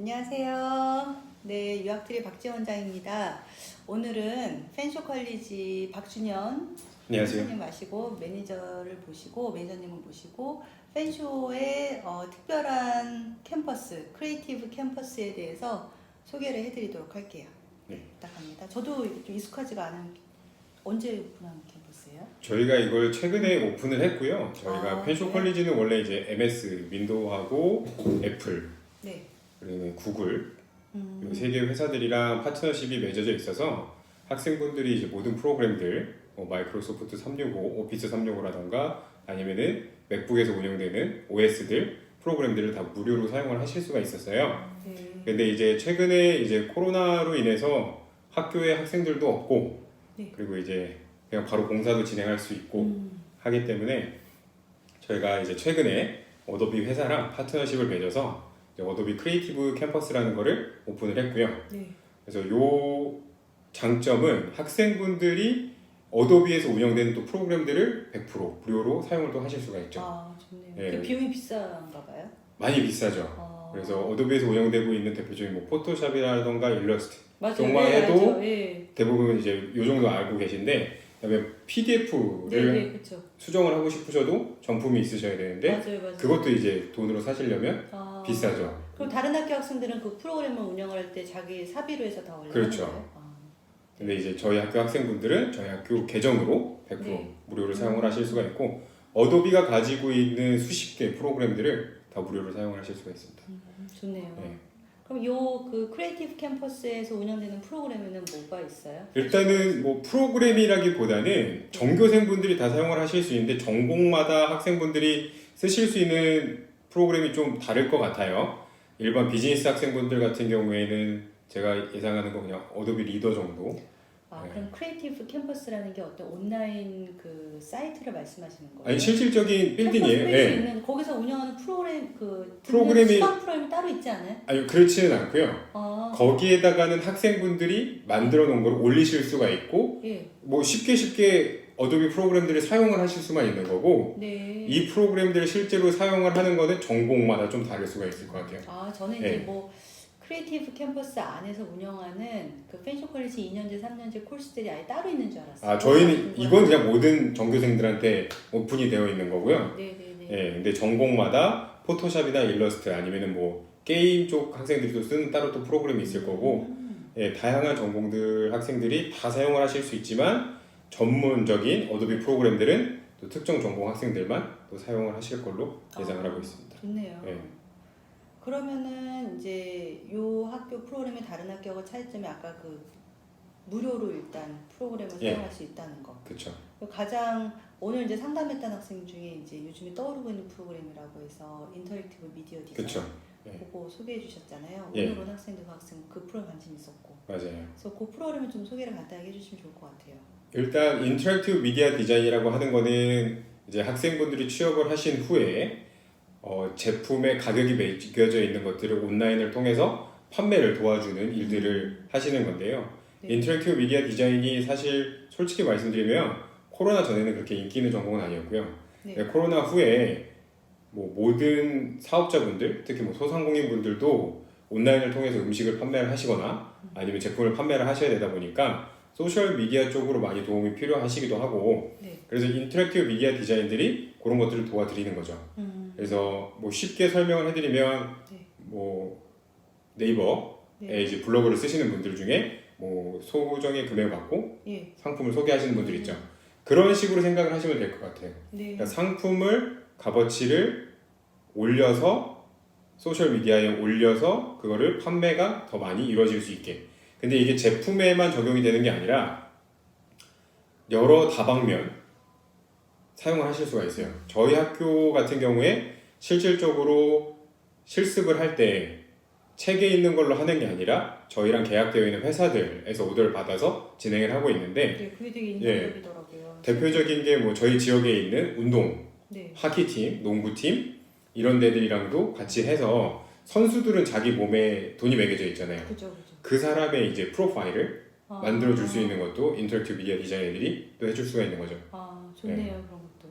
안녕하세요. 네, 유학트리 박지원장입니다. 오늘은 펜쇼 컬리지 박준현 안녕하세요. 선생님 마시고 매니저를 보시고 매니저님을 모시고 펜쇼의 어, 특별한 캠퍼스, 크리에이티브 캠퍼스에 대해서 소개를 해드리도록 할게요. 네. 부탁합니다. 저도 좀 익숙하지가 않은 언제 오픈한 캠퍼스예요? 저희가 이걸 최근에 오픈을 했고요. 저희가 아, 펜쇼 네. 컬리지는 원래 이제 MS, 윈도우하고 애플, 네. 그리고 구글 음, 그리고 세개 회사들이랑 파트너십이 맺어져 있어서 학생분들이 이제 모든 프로그램들 뭐 마이크로소프트 365, 오피스 365라던가 아니면은 맥북에서 운영되는 OS들 프로그램들을 다 무료로 사용을 하실 수가 있었어요. 네. 근데 이제 최근에 이제 코로나로 인해서 학교에 학생들도 없고 네. 그리고 이제 그냥 바로 공사도 진행할 수 있고 음, 하기 때문에 저희가 이제 최근에 어도비 회사랑 파트너십을 맺어서 어도비 크리에이티브 캠퍼스라는 거를 오픈을 했고요. 네. 그래서 요 장점은 학생분들이 어도비에서 운영되는 또 프로그램들을 100% 무료로 사용을 또 하실 수가 있죠. 아, 좋네요. 예. 그 비용이 비싼가 봐요? 많이 비싸죠. 아, 그래서 어도비에서 운영되고 있는 대표적인 뭐 포토샵이라던가 일러스트 맞아요. 정말 네, 해도 알죠. 예. 대부분 이제 요 정도 알고 계신데 그다음에 네, PDF를 네, 그렇죠. 수정을 하고 싶으셔도 정품이 있으셔야 되는데 맞아요, 맞아요. 그것도 이제 돈으로 사시려면 아, 비싸죠. 그럼 다른 학교 학생들은 그 프로그램을 운영할 때 자기 사비로 해서 다 올려요? 그렇죠. 근데 이제 저희 학교 학생분들은 저희 학교 계정으로 100% 네. 무료로 사용을 하실 수가 있고 어도비가 가지고 있는 수십 개 프로그램들을 다 무료로 사용을 하실 수가 있습니다. 음, 좋네요. 네. 그럼 요 그 크리에이티브 캠퍼스에서 운영되는 프로그램에는 뭐가 있어요? 일단은 뭐 프로그램이라기보다는 전교생분들이 다 사용을 하실 수 있는데 전공마다 학생분들이 쓰실 수 있는 프로그램이 좀 다를 것 같아요. 일반 비즈니스 학생분들 같은 경우에는 제가 예상하는 거 그냥 어도비 리더 정도. 아, 네. 그럼 크리에이티브 캠퍼스라는 게 어떤 온라인 그 사이트를 말씀하시는 거예요? 아니 실질적인 빌딩이에요. 캠퍼스 예. 있는 거기서 운영하는 프로그램 그 프로그램이- 수강 프로그램이 따로 있지 않아요? 아니 그렇지는 않고요. 아, 거기에다가는 학생분들이 만들어 놓은 걸 올리실 수가 있고 예, 뭐 쉽게 쉽게 어도비 프로그램들을 사용을 하실 수만 있는 거고 네. 이 프로그램들을 실제로 사용을 하는 거는 전공마다 좀 다를 수가 있을 것 같아요. 아, 저는 예. 이제 뭐 크리에이티브 캠퍼스 안에서 운영하는 그 펜쇼 컬리지 2년제, 3년제 코र्스들이 아예 따로 있는 줄 알았어요. 아 저희는 이건 그냥 모든 전교생들한테 오픈이 되어 있는 거고요. 네, 네, 네. 예, 근데 전공마다 포토샵이나 일러스트 아니면은 뭐 게임 쪽 학생들이 또 쓰는 따로 또 프로그램이 있을 거고 음, 예, 다양한 전공들 학생들이 다 사용을 하실 수 있지만 전문적인 어도비 프로그램들은 또 특정 전공 학생들만 또 사용을 하실 걸로 예상을 하고 있습니다. 좋네요. 예. 그러면은 이제 요 학교 프로그램의 다른 학교하고 차이점이 아까 그 무료로 일단 프로그램을 예. 사용할 수 있다는 거. 그렇죠. 가장 오늘 이제 상담했던 학생 중에 이제 요즘에 떠오르고 있는 프로그램이라고 해서 인터랙티브 미디어 디자인 그렇죠. 예. 그거 소개해 주셨잖아요. 예. 오늘 온 학생들 그 학생 그 프로그램 관심 있었고. 맞아요. 그래서 그 프로그램을 좀 소개를 간단하게 해주시면 좋을 것 같아요. 일단 인터랙티브 미디어 디자인이라고 하는 거는 이제 학생분들이 취업을 하신 후에 어, 제품의 가격이 매겨져 있는 것들을 온라인을 통해서 판매를 도와주는 일들을 하시는 건데요. 네. 인터랙티브 미디어 디자인이 사실 솔직히 말씀드리면 코로나 전에는 그렇게 인기 있는 전공은 아니었고요. 네. 네, 코로나 후에 뭐 모든 사업자분들, 특히 뭐 소상공인 분들도 온라인을 통해서 음식을 판매를 하시거나 아니면 제품을 판매를 하셔야 되다 보니까 소셜 미디어 쪽으로 많이 도움이 필요하시기도 하고 네. 그래서 인터랙티브 미디어 디자인들이 그런 것들을 도와드리는 거죠. 음, 그래서 뭐 쉽게 설명을 해드리면 네. 뭐 네이버에 네. 이제 블로그를 쓰시는 분들 중에 뭐 소정의 금액을 받고 예. 상품을 소개하시는 분들 있죠. 그런 식으로 생각을 하시면 될 것 같아요. 네. 그러니까 상품을 값어치를 올려서 소셜 미디어에 올려서 그거를 판매가 더 많이 이루어질 수 있게. 근데 이게 제품에만 적용이 되는 게 아니라 여러 다방면 사용을 하실 수가 있어요. 저희 학교 같은 경우에 실질적으로 실습을 할 때 책에 있는 걸로 하는 게 아니라 저희랑 계약되어 있는 회사들에서 오더를 받아서 진행을 하고 있는데 네. 그게 되게 예. 인상적이더라고요. 대표적인 게 뭐 저희 지역에 있는 운동 네. 하키팀, 농구팀 이런 데들이랑도 같이 해서 선수들은 자기 몸에 돈이 매겨져 있잖아요. 그죠, 그죠. 그 사람의 이제 프로파일을 아, 만들어 줄 수 있는 것도 인터랙티브 미디어 디자이너들이 또 해줄 수가 있는 거죠. 아, 좋네요. 그런 것도.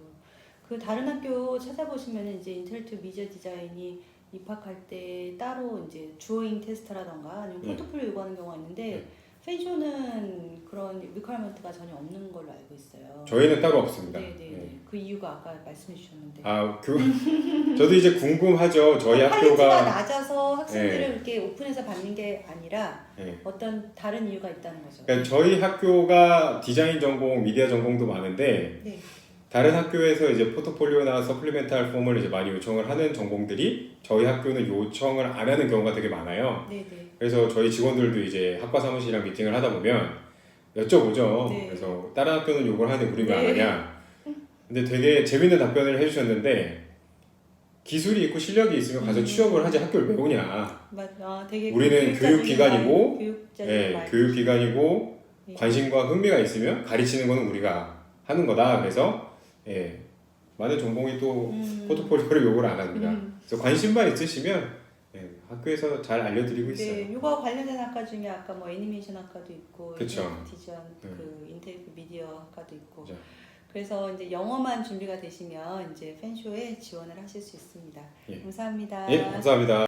그 다른 학교 찾아보시면 이제 인터랙티브 미디어 디자인이 입학할 때 따로 이제 주어잉 테스트라던가 아니면 네. 포트폴리오 요구하는 경우가 있는데 네. 펜쇼는 그런 리퀘어먼트가 전혀 없는 걸로 알고 있어요. 저희는 따로 없습니다. 네네네. 네. 그 이유가 아까 말씀해 주셨는데. 아, 그 저도 이제 궁금하죠. 저희 학교가 낮아서 학생들을 네. 이렇게 오픈해서 받는 게 아니라 네. 어떤 다른 이유가 있다는 거죠. 그러니까 저희 학교가 디자인 전공, 미디어 전공도 많은데 네. 다른 학교에서 이제 포트폴리오나 서플리멘탈 폼을 이제 많이 요청을 하는 전공들이 저희 학교는 요청을 안 하는 경우가 되게 많아요. 네네. 그래서 저희 직원들도 이제 학과 사무실이랑 미팅을 하다 보면 여쭤보죠. 네. 그래서 다른 학교는 요걸 하는데 우리 왜 안 네. 하냐? 근데 되게 재밌는 답변을 해주셨는데 기술이 있고 실력이 있으면 가서 음. 취업을 하지 학교를 왜 오냐? 맞, 아, 되게 우리는 교육기관이고, 말, 교육자적인 네, 말. 교육기관이고 네. 관심과 흥미가 있으면 가르치는 거는 우리가 하는 거다. 그래서 예, 많은 전공이 또 음. 포트폴리오를 요구를 안 합니다. 음. 그래서 관심만 있으시면 예, 학교에서 잘 알려드리고 있어요. 네, 요가 관련된 학과 중에 아까 뭐 애니메이션 학과도 있고, 그쵸. 디전, 네. 그 인테리어 미디어 학과도 있고. 그죠. 그래서 이제 영어만 준비가 되시면 이제 팬쇼에 지원을 하실 수 있습니다. 예. 감사합니다. 예, 감사합니다.